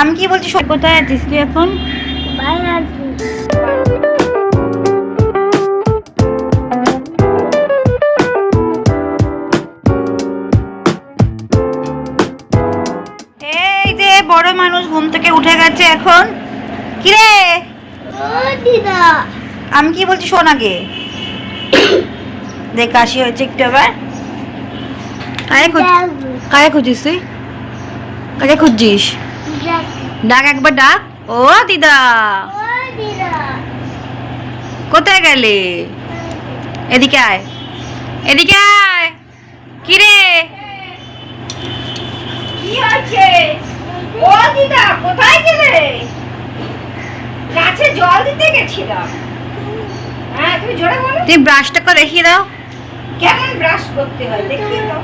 আমি কি বলছি কোথায় আছিস তুই এখন? এই যে বড় মানুষ ঘুম থেকে উঠে গেছে এখন। কি রে? দিদা আমি কি বলছি, শোন আগে। দেখ, কাশি হয়েছে একটু আবার। খুঁজ খুঁজিস তুই? কাকে খুঁজছিস? ডাক। একবার ডাক। ও দিদা। কোথায় গেলে? এদিকে আয়। এদিকে আয়। কি রে? কি হচ্ছে? ও দিদা কোথায় গেলে? গাছে জল দিতে গেছিলাম। হ্যাঁ তুমি জোরে বলো। তুমি ব্রাশটা করে দেখিয়ে দাও। কেমন ব্রাশ করতে হয়? দেখিয়ে দাও।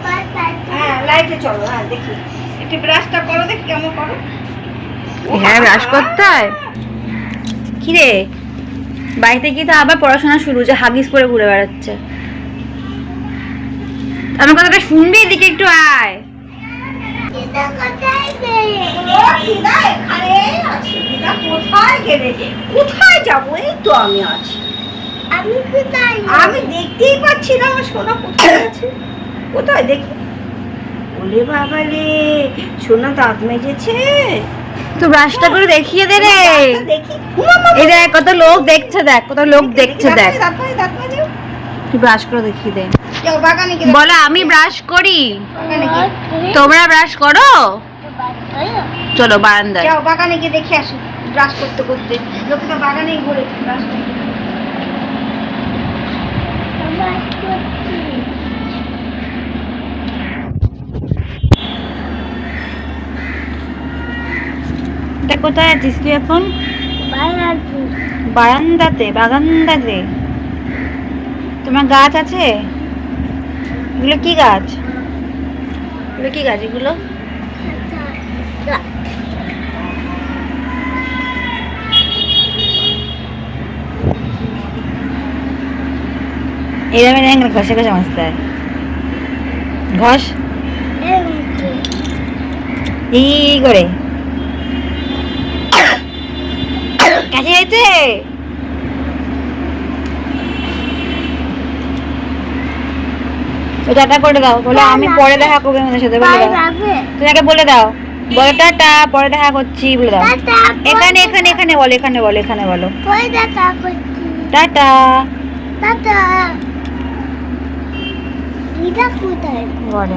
হ্যাঁ লাইটে চলো হ্যাঁ দেখি একটু ব্রাশটা করো দেখি কেমন করো। হ্যাঁ ব্রাশ করতে হয়। কি রে বাড়িতে গিয়ে তো আবার পড়াশোনা শুরু যে হাগিস পরে ঘুরে বেড়াচ্ছে। আমার কথাটা শুনবি এদিকে একটু আয়। কোথায় গেলে দিদা এখানে আছে। দিদা কোথায় গেলে? কোথায় যাব? এই তো আমি আছি। আমি দেখতেই পাচ্ছি না। আমার সোনা কোথায় আছে? কোথায় দেখি? ওলে বাবা রে সোনা দাঁত মেজেছে। তো ব্রাশটা করে দেখিয়ে দে রে। দেখি। এই দেখ কত লোক দেখছে দেখ কত লোক দেখছে দেখ তুই ব্রাশ করে দেখিয়ে দে। বলো আমি ব্রাশ করি। তোমরা ব্রাশ করো? চলো বারান্দায়। যাও বাগানে গিয়ে দেখে আসো। ব্রাশ করতে করতে। লোকে তো বাগানেই ঘুরে। ব্রাশ করতে তা কোথায় আছিস তুই এখন? বারান্দাতে বাগান্দাতে তোমার গাছ আছে? এগুলো কি গাছ? এগুলো কি গাছ এগুলো? এরকম এরকম ঘষে ঘষে মাজতে হয়। ঘষ। এই করে। যাইতে ও টাটা করে দাও বলে আমি পরে দেখা করব আমাদের সাথে বলে দাও। তুমি আগে বলে দাও। বলো টাটা পরে দেখা করছি বলে দাও। এখানে এখানে এখানে বলো এখানে বলো এখানে বলো। টাটা। টাটা। বলে